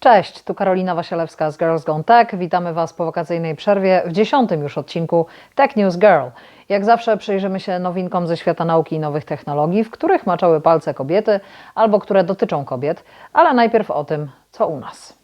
Cześć, tu Karolina Wasielewska z Girls Gone Tech. Witamy Was po wakacyjnej przerwie w dziesiątym już odcinku Tech News Girl. Jak zawsze przyjrzymy się nowinkom ze świata nauki i nowych technologii, w których maczały palce kobiety albo które dotyczą kobiet, ale najpierw o tym, co u nas.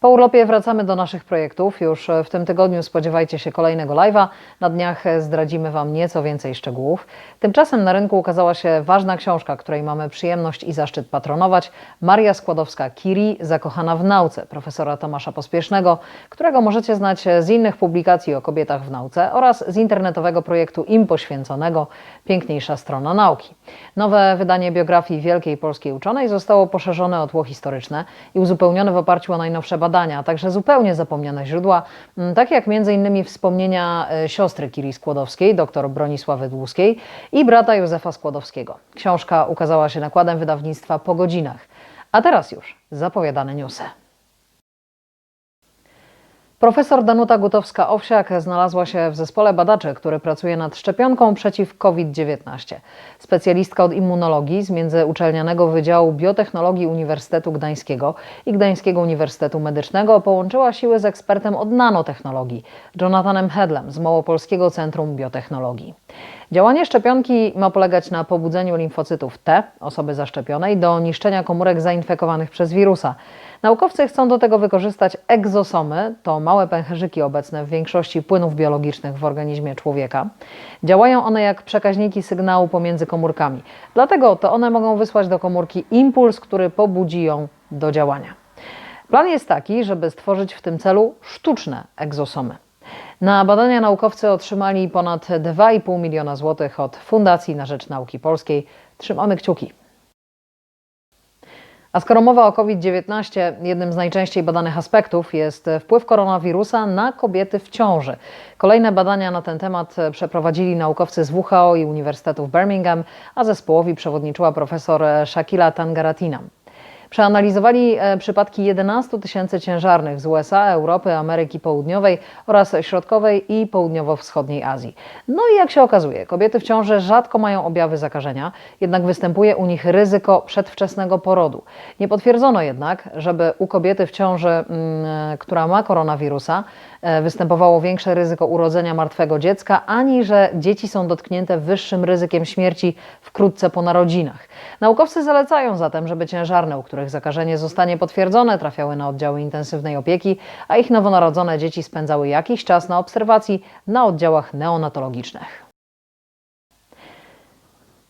Po urlopie wracamy do naszych projektów. Już w tym tygodniu spodziewajcie się kolejnego live'a. Na dniach zdradzimy Wam nieco więcej szczegółów. Tymczasem na rynku ukazała się ważna książka, której mamy przyjemność i zaszczyt patronować. Maria Składowska-Kiri, Zakochana w nauce, profesora Tomasza Pospiesznego, którego możecie znać z innych publikacji o kobietach w nauce oraz z internetowego projektu im poświęconego Piękniejsza strona nauki. Nowe wydanie biografii wielkiej polskiej uczonej zostało poszerzone o tło historyczne i uzupełnione w oparciu o najnowsze badania, a także zupełnie zapomniane źródła, m, takie jak m.in. wspomnienia e, siostry Kiri Skłodowskiej, dr Bronisławy Dłuskiej i brata Józefa Skłodowskiego. Książka ukazała się nakładem wydawnictwa po godzinach. A teraz już zapowiadane newsy. Profesor Danuta Gutowska-Owsiak znalazła się w zespole badaczy, który pracuje nad szczepionką przeciw COVID-19. Specjalistka od immunologii z Międzyuczelnianego Wydziału Biotechnologii Uniwersytetu Gdańskiego i Gdańskiego Uniwersytetu Medycznego połączyła siły z ekspertem od nanotechnologii, Jonathanem Hedlem z Małopolskiego Centrum Biotechnologii. Działanie szczepionki ma polegać na pobudzeniu limfocytów T, osoby zaszczepionej, do niszczenia komórek zainfekowanych przez wirusa. Naukowcy chcą do tego wykorzystać egzosomy, to małe pęcherzyki obecne w większości płynów biologicznych w organizmie człowieka. Działają one jak przekaźniki sygnału pomiędzy komórkami. Dlatego to one mogą wysłać do komórki impuls, który pobudzi ją do działania. Plan jest taki, żeby stworzyć w tym celu sztuczne egzosomy. Na badania naukowcy otrzymali ponad 2,5 miliona złotych od Fundacji na Rzecz Nauki Polskiej. Trzymamy kciuki. A skoro mowa o COVID-19, jednym z najczęściej badanych aspektów jest wpływ koronawirusa na kobiety w ciąży. Kolejne badania na ten temat przeprowadzili naukowcy z WHO i Uniwersytetu w Birmingham, a zespołowi przewodniczyła profesor Shakila Tangaratina. Przeanalizowali e, przypadki 11 tysięcy ciężarnych z USA, Europy, Ameryki Południowej oraz Środkowej i Południowo-Wschodniej Azji. No i jak się okazuje, kobiety w ciąży rzadko mają objawy zakażenia, jednak występuje u nich ryzyko przedwczesnego porodu. Nie potwierdzono jednak, żeby u kobiety w ciąży, mm, która ma koronawirusa, e, występowało większe ryzyko urodzenia martwego dziecka, ani że dzieci są dotknięte wyższym ryzykiem śmierci wkrótce po narodzinach. Naukowcy zalecają zatem, żeby ciężarne, u których zakażenie zostanie potwierdzone, trafiały na oddziały intensywnej opieki, a ich nowonarodzone dzieci spędzały jakiś czas na obserwacji na oddziałach neonatologicznych.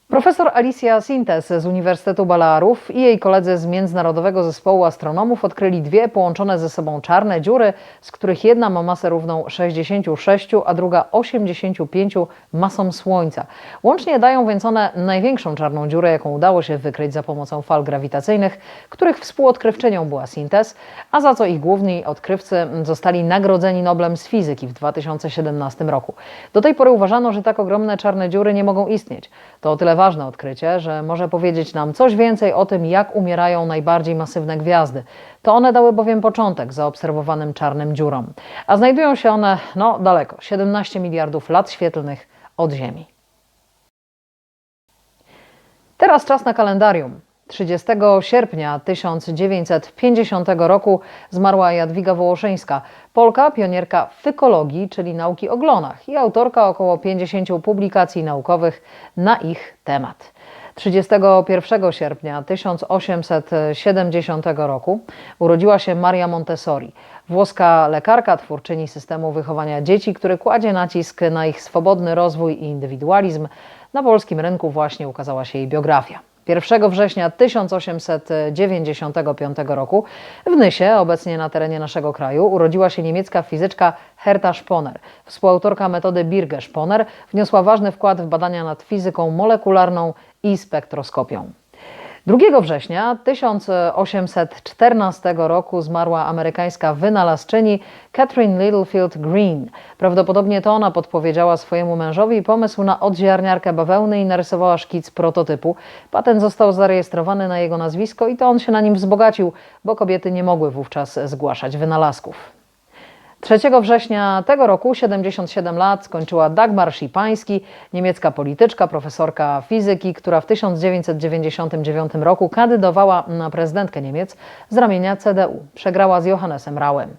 Profesor Alicia Sintes z Uniwersytetu Balearów i jej koledzy z Międzynarodowego Zespołu Astronomów odkryli dwie połączone ze sobą czarne dziury, z których jedna ma masę równą 66, a druga 85 masom Słońca. Łącznie dają więc one największą czarną dziurę, jaką udało się wykryć za pomocą fal grawitacyjnych, których współodkrywczynią była Sintes, a za co ich główni odkrywcy zostali nagrodzeni Noblem z fizyki w 2017 roku. Do tej pory uważano, że tak ogromne czarne dziury nie mogą istnieć. To o tyle ważne odkrycie, że może powiedzieć nam coś więcej o tym, jak umierają najbardziej masywne gwiazdy. To one dały bowiem początek zaobserwowanym czarnym dziurom. A znajdują się one, no daleko, 17 miliardów lat świetlnych od Ziemi. Teraz czas na kalendarium. 30 sierpnia 1950 roku zmarła Jadwiga Wołoszyńska, Polka, pionierka fykologii, czyli nauki o glonach i autorka około 50 publikacji naukowych na ich temat. 31 sierpnia 1870 roku urodziła się Maria Montessori, włoska lekarka, twórczyni systemu wychowania dzieci, który kładzie nacisk na ich swobodny rozwój i indywidualizm. Na polskim rynku właśnie ukazała się jej biografia. 1 września 1895 roku w Nysie, obecnie na terenie naszego kraju, urodziła się niemiecka fizyczka Herta Sponer. Współautorka metody Birge-Sponer wniosła ważny wkład w badania nad fizyką molekularną i spektroskopią. 2 września 1814 roku zmarła amerykańska wynalazczyni Catherine Littlefield Green. Prawdopodobnie to ona podpowiedziała swojemu mężowi pomysł na odziarniarkę bawełny i narysowała szkic prototypu. Patent został zarejestrowany na jego nazwisko i to on się na nim wzbogacił, bo kobiety nie mogły wówczas zgłaszać wynalazków. 3 września tego roku 77 lat skończyła Dagmar Schipański, niemiecka polityczka, profesorka fizyki, która w 1999 roku kandydowała na prezydentkę Niemiec z ramienia CDU. Przegrała z Johannesem Rauem.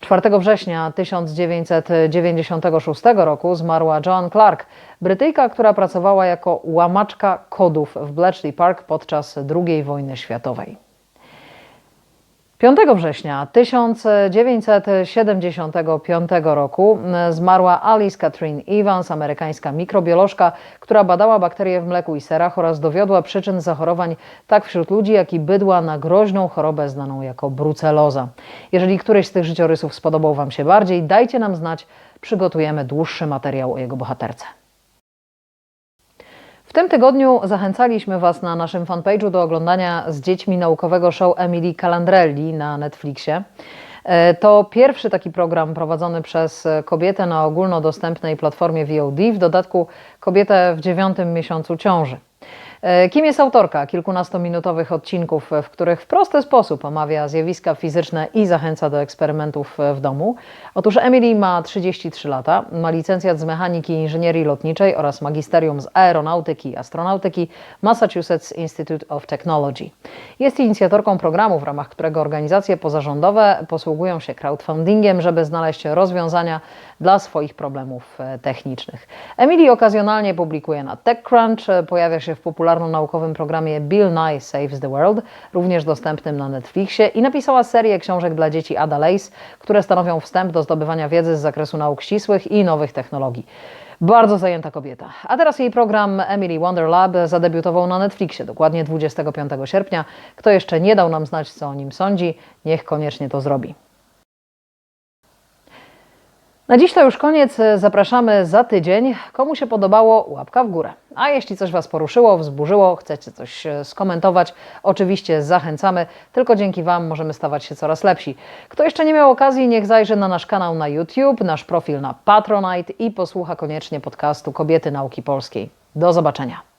4 września 1996 roku zmarła Joan Clark, Brytyjka, która pracowała jako łamaczka kodów w Bletchley Park podczas II wojny światowej. 5 września 1975 roku zmarła Alice Catherine Evans, amerykańska mikrobiolożka, która badała bakterie w mleku i serach oraz dowiodła przyczyn zachorowań tak wśród ludzi, jak i bydła na groźną chorobę znaną jako bruceloza. Jeżeli któryś z tych życiorysów spodobał Wam się bardziej, dajcie nam znać, przygotujemy dłuższy materiał o jego bohaterce. W tym tygodniu zachęcaliśmy Was na naszym fanpage'u do oglądania z dziećmi naukowego show Emily Calandrelli na Netflixie. E, To pierwszy taki program prowadzony przez kobietę na ogólnodostępnej platformie VOD, w dodatku kobietę w dziewiątym miesiącu ciąży. E, Kim jest autorka kilkunastominutowych odcinków, w których w prosty sposób omawia zjawiska fizyczne i zachęca do eksperymentów w domu? Otóż Emily ma 33 lata, ma licencjat z mechaniki i inżynierii lotniczej oraz magisterium z aeronautyki i astronautyki Massachusetts Institute of Technology. Jest inicjatorką programu, w ramach którego organizacje pozarządowe posługują się crowdfundingiem, żeby znaleźć rozwiązania dla swoich problemów e, technicznych. Emily okazjonalnie publikuje na TechCrunch, e, pojawia się w popularno-naukowym programie Bill Nye Saves the World, również dostępnym na Netflixie i napisała serię książek dla dzieci Ada Lace, które stanowią wstęp do zdobywania wiedzy z zakresu nauk ścisłych i nowych technologii. Bardzo zajęta kobieta. A teraz jej program Emily Wonder Lab zadebiutował na Netflixie dokładnie 25 sierpnia. Kto jeszcze nie dał nam znać, co o nim sądzi, niech koniecznie to zrobi. Na dziś to już koniec. Zapraszamy za tydzień. Komu się podobało, łapka w górę. A jeśli coś Was poruszyło, wzburzyło, chcecie coś e, skomentować, oczywiście zachęcamy. Tylko dzięki Wam możemy stawać się coraz lepsi. Kto jeszcze nie miał okazji, niech zajrzy na nasz kanał na YouTube, nasz profil na Patronite i posłucha koniecznie podcastu Kobiety Nauki Polskiej. Do zobaczenia.